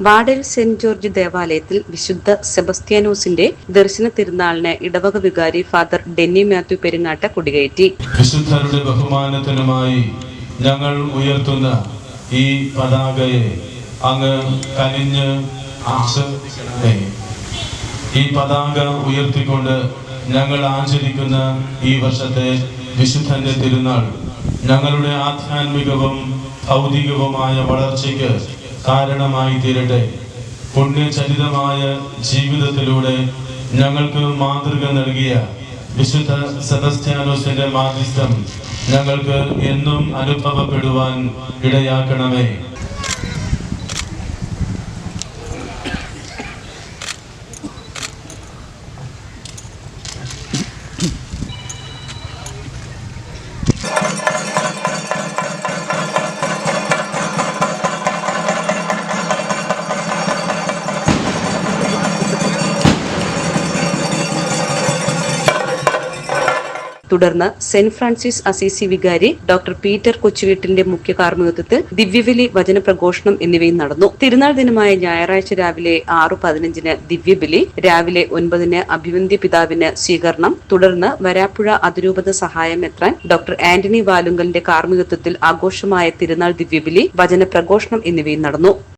വാടൽ saint George ദേവാലയത്തിൽ വിശുദ്ധ സെബസ്ത്യാനോസിന്റെ ദർശന തിരുനാളിന് ഇടവക വികാരി ഫാദർ ഡെന്നി മാത്യു പെരുങ്ങാട്ട കൊടികയറ്റി. വിശുദ്ധരുടെ ബഹുമാനത്തിനുമായി ഞങ്ങൾ ഉയർത്തുന്ന ഈ പതാകയെ അങ്ങ് കനിഞ്ഞ് ഈ പതാക ഉയർത്തിക്കൊണ്ട് ഞങ്ങൾ ആചരിക്കുന്ന ഈ വർഷത്തെ വിശുദ്ധന്റെ തിരുനാൾ ഞങ്ങളുടെ ആധ്യാത്മികവും ഭൗതികവുമായ വളർച്ചയ്ക്ക് കാരണമായി തീരട്ടെ. പുണ്യചരിതമായ ജീവിതത്തിലൂടെ ഞങ്ങൾക്ക് മാതൃക നൽകിയ വിശുദ്ധ സെബസ്ത്യാനോസിന്റെ മാധ്യസ്ഥം ഞങ്ങൾക്ക് എന്നും അനുഭവപ്പെടുവാൻ ഇടയാക്കണമേ. തുടർന്ന് സെന്റ് ഫ്രാൻസിസ് അസീസി വികാരി ഡോക്ടർ പീറ്റർ കൊച്ചുവീട്ടിന്റെ മുഖ്യ കാർമ്മികത്വത്തിൽ ദിവ്യബലി വചന പ്രഘോഷണം എന്നിവയും നടന്നു. തിരുനാൾ ദിനമായ ഞായറാഴ്ച രാവിലെ ആറു പതിനഞ്ചിന് ദിവ്യബലി രാവിലെ ഒൻപതിന് അഭിവന്ദ്യ പിതാവിന് സ്വീകരണം തുടർന്ന് വരാപ്പുഴ അതിരൂപത സഹായം എത്രാൻ ഡോക്ടർ ആന്റണി വാലുങ്കലിന്റെ കാർമ്മികത്വത്തിൽ ആഘോഷമായ തിരുനാൾ ദിവ്യബലി വചനപ്രഘോഷണം എന്നിവയും നടന്നു.